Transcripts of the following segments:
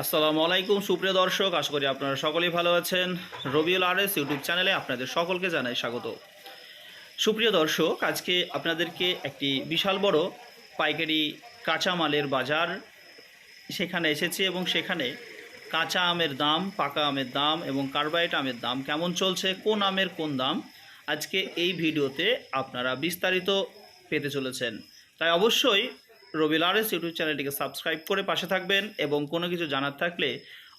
আসসালামু আলাইকুম, সুপ্রিয় দর্শক, আশা করি আপনারা সকলেই ভালো আছেন। রবিউল আর এস ইউটিউব চ্যানেলে আপনাদের সকলকে জানাই স্বাগত। সুপ্রিয় দর্শক, আজকে আপনাদেরকে একটি বিশাল বড় পাইকারি কাঁচা মালের বাজার সেখানে এসেছি এবং সেখানে কাঁচা আমের দাম, পাকা আমের দাম এবং কার্বাইট আমের দাম কেমন চলছে, কোন আমের কোন দাম, আজকে এই ভিডিওতে আপনারা বিস্তারিত পেতে চলেছেন। তাই অবশ্যই রবিল আরএস ইউটিউব চ্যানেলটিকে সাবস্ক্রাইব করে পাশে থাকবেন এবং কোনো কিছু জানার থাকলে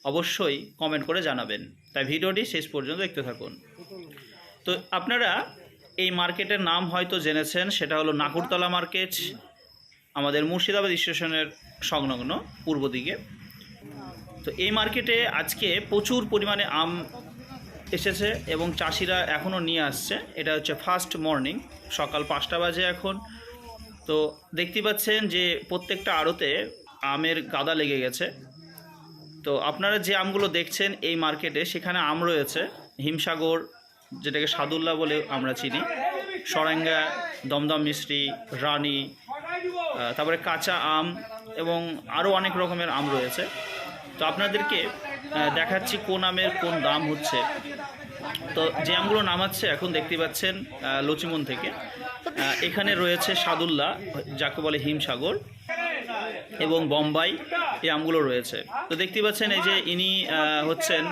অবশ্যই কমেন্ট করে জানাবেন। তাই ভিডিওটি শেষ পর্যন্ত দেখতে থাকুন। তো আপনারা এই মার্কেটের নাম হয়তো জেনেছেন, সেটা হলো নাকুরতলা মার্কেট, আমাদের মুর্শিদাবাদ স্টেশনের সংলগ্ন পূর্ব দিকে। তো এই মার্কেটে আজকে প্রচুর পরিমাণে আম এসেছে এবং চাষিরা এখনও নিয়ে আসছে। এটা হচ্ছে ফার্স্ট মর্নিং, সকাল পাঁচটা বাজে এখন। তো দেখতে পাচ্ছেন যে প্রত্যেকটা আড়তে আমের গাদা লেগে গেছে। তো আপনারা যে আমগুলো দেখছেন এই মার্কেটে, সেখানে আম রয়েছে। হিমসাগর, যেটাকে সাদুল্লাহ বলে আমরা চিনি। সরেঙ্গা, দমদম মিষ্টি রানী তারপরে কাঁচা আম এবং আরও অনেক রকমের আম রয়েছে। তো আপনাদেরকে দেখাচ্ছি কোন আমের কোন দাম হচ্ছে। তো যে আমগুলো নামাচ্ছে এখন দেখতে পাচ্ছেন লচিমন থেকে। এখানে রয়েছে সাদুল্লাহ, যাকে বলে হিমসাগর, এবং বোম্বাই, এই আমগুলো রয়েছে। তো দেখতে পাচ্ছেন এই যে ইনি হচ্ছেন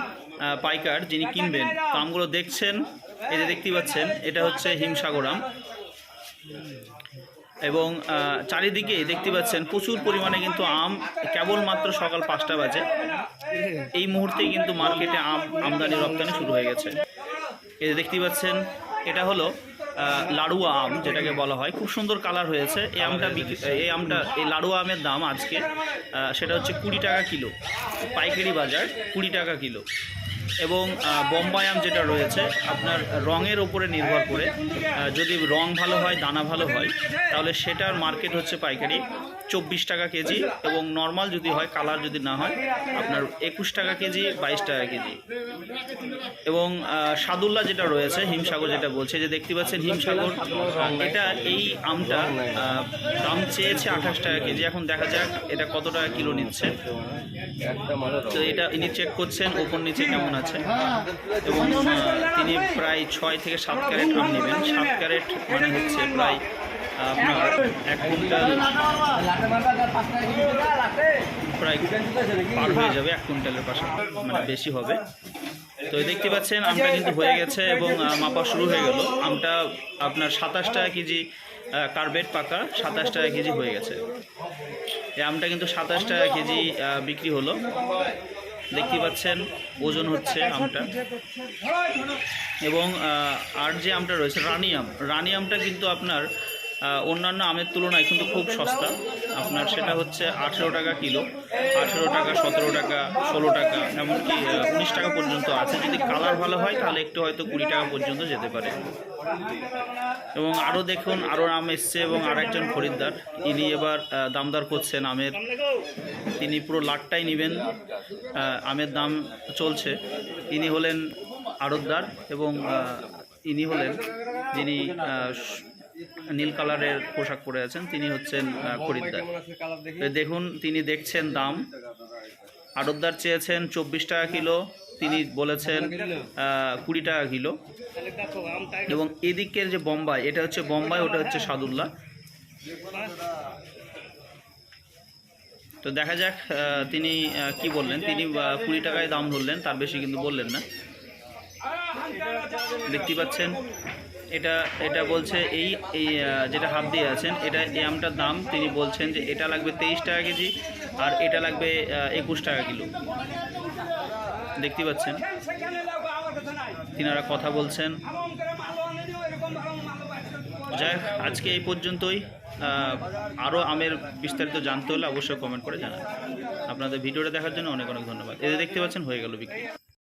পাইকার যিনি কিনবেন। তো আমগুলো দেখছেন, এই যে দেখতে পাচ্ছেন, এটা হচ্ছে হিমসাগর আম। এবং চারিদিকে দেখতে পাচ্ছেন, প্রচুর পরিমাণে কিন্তু আম, কেবলমাত্র সকাল পাঁচটা বাজে। এই মুহূর্তেই কিন্তু মার্কেটে আম আমদানি রপ্তানি শুরু হয়ে গেছে। এই দেখতে পাচ্ছেন, এটা হলো লাড়ুয়া আম যেটাকে বলা হয়। খুব সুন্দর কালার হয়েছে। এই আমটা বিক্রি এই আমটা এই লাড়ুয়া আমের দাম আজকে সেটা হচ্ছে কুড়ি টাকা কিলো। পাইকারি বাজার কুড়ি টাকা কিলো। এবং বোম্বাই আম যেটা রয়েছে, আপনার রঙের ওপরে নির্ভর করে যদি রং ভালো হয়, দানা ভালো হয়, তাহলে সেটার মার্কেট হচ্ছে পাইকারি চব্বিশ টাকা কেজি এবং নর্মাল যদি হয়, কালার যদি না হয়, আপনার একুশ টাকা কেজি, বাইশ টাকা কেজি। এবং সাদুল্লা যেটা রয়েছে, হিমসাগর যেটা বলছে, যে দেখতে পাচ্ছেন হিমসাগর এটা এই আমটা দাম চেয়েছে আঠাশ টাকা কেজি, এখন দেখা যাক এটা কত টাকা কিলো নিচ্ছে। তো এটা ইনি চেক করছেন, ওপর নিচে কেমন আছে? এবং তিনি প্রায় ছয় থেকে সাত ক্যারেট আম নেবেন। সাত ক্যারেট মানে হচ্ছে প্রায় আপনার এক কুইন্টাল প্রায় পার হয়ে যাবে, এক কুইন্টালের পাশে মানে বেশি হবে। তো দেখতে পাচ্ছেন, আমটা কিন্তু হয়ে গেছে এবং মাপা শুরু হয়ে গেল। আমটা আপনার সাতাশ টাকা কেজি কার্বেট পাকা, সাতাশ টাকা কেজি হয়ে গেছে। এই আমটা কিন্তু সাতাশ টাকা কেজি বিক্রি হলো। দেখতে পাচ্ছেন, ওজন হচ্ছে আমটা। এবং আর যে আমটা রয়েছে, রানি আম। রানি আমটা কিন্তু আপনার অন্যান্য আমের তুলনায় কিন্তু খুব সস্তা। আপনার সেটা হচ্ছে আঠেরো টাকা কিলো। আঠেরো টাকা, সতেরো টাকা, ষোলো টাকা, এমনকি উনিশ টাকা পর্যন্ত আছে। যদি কালার ভালো হয়, তাহলে একটু হয়তো কুড়ি টাকা পর্যন্ত যেতে পারে। এবং আরও দেখুন আরও আম এসছে এবং আর একজন খরিদ্দার। ইনি এবার দামদার করছেন আমের। তিনি পুরো লাটটাই নেবেন। আমের দাম চলছে। ইনি হলেন আড়তদার এবং ইনি হলেন যিনি নীল কালারের পোশাক পরে আছেন, তিনি হচ্ছেন খরিদ্দার। দেখুন, তিনি দেখছেন দাম। আড়তদার চেয়েছেন চব্বিশ টাকা কিলো, তিনি বলেছেন কুড়ি টাকা কিলো। এবং এদিকের যে বোম্বাই, এটা হচ্ছে বোম্বাই, ওটা হচ্ছে সাদুল্লাহ তো দেখা যাক তিনি কি বললেন? তিনি কুড়ি টাকায় দাম ধরলেন, তার বেশি কিন্তু বললেন না। দেখতে পাচ্ছেন এটা এটা বলছে এই এই যেটা হাফ দিয়ে আছেন, এটা এই আমটার দাম, তিনি বলছেন যে এটা লাগবে তেইশ টাকা কেজি আর এটা লাগবে একুশ টাকা কিলো। দেখতে পাচ্ছেন? তিনারা কথা বলছেন। যাই আজকে এই পর্যন্তই। আরও আমের বিস্তারিত জানতে হলে অবশ্যই কমেন্ট করে জানান আপনাদের ভিডিওটা দেখার জন্য অনেক অনেক ধন্যবাদ। এদের দেখতে পাচ্ছেন, হয়ে গেল বিক্রি।